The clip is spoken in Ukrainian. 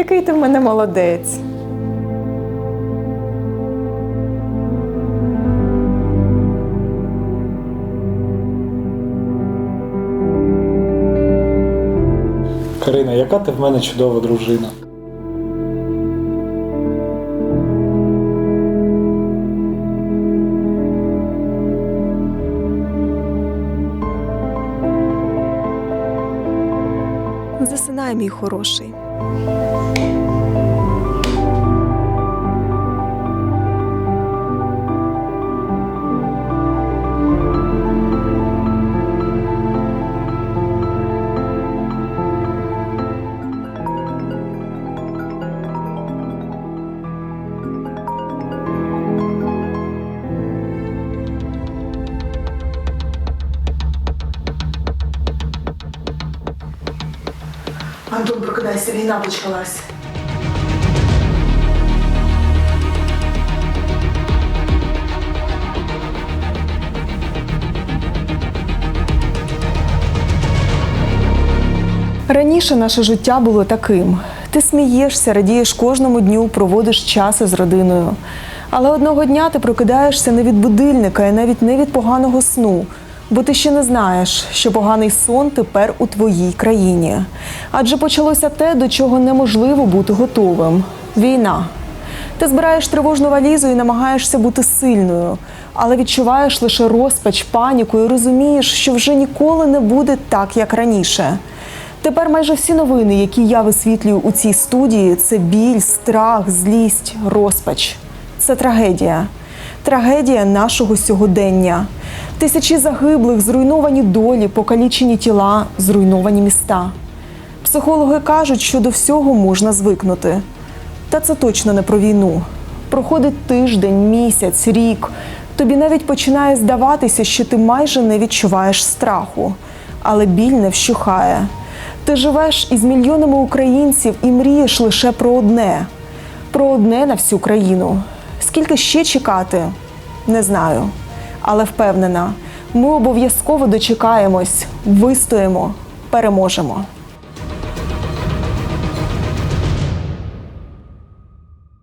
Який ти в мене молодець. Карина, яка ти в мене чудова дружина. Засинай, мій хороший. Антон, прокидайся, війна почалась. Раніше наше життя було таким: ти смієшся, радієш кожному дню, проводиш час із родиною. Але одного дня ти прокидаєшся не від будильника і навіть не від поганого сну, бо ти ще не знаєш, що поганий сон тепер у твоїй країні. Адже почалося те, до чого неможливо бути готовим війна. Ти збираєш тривожну валізу і намагаєшся бути сильною, але відчуваєш лише розпач, паніку і розумієш, що вже ніколи не буде так, як раніше. Тепер майже всі новини, які я висвітлюю у цій студії, це біль, страх, злість, розпач. Це трагедія. Трагедія нашого сьогодення. Тисячі загиблих, зруйновані долі, покалічені тіла, зруйновані міста. Психологи кажуть, що до всього можна звикнути. Та це точно не про війну. Проходить тиждень, місяць, рік. Тобі навіть починає здаватися, що ти майже не відчуваєш страху, але біль не вщухає. Ти живеш із мільйонами українців і мрієш лише про одне про одне на всю країну. Скільки ще чекати? Не знаю. Але впевнена, ми обов'язково дочекаємось, вистоїмо, переможемо.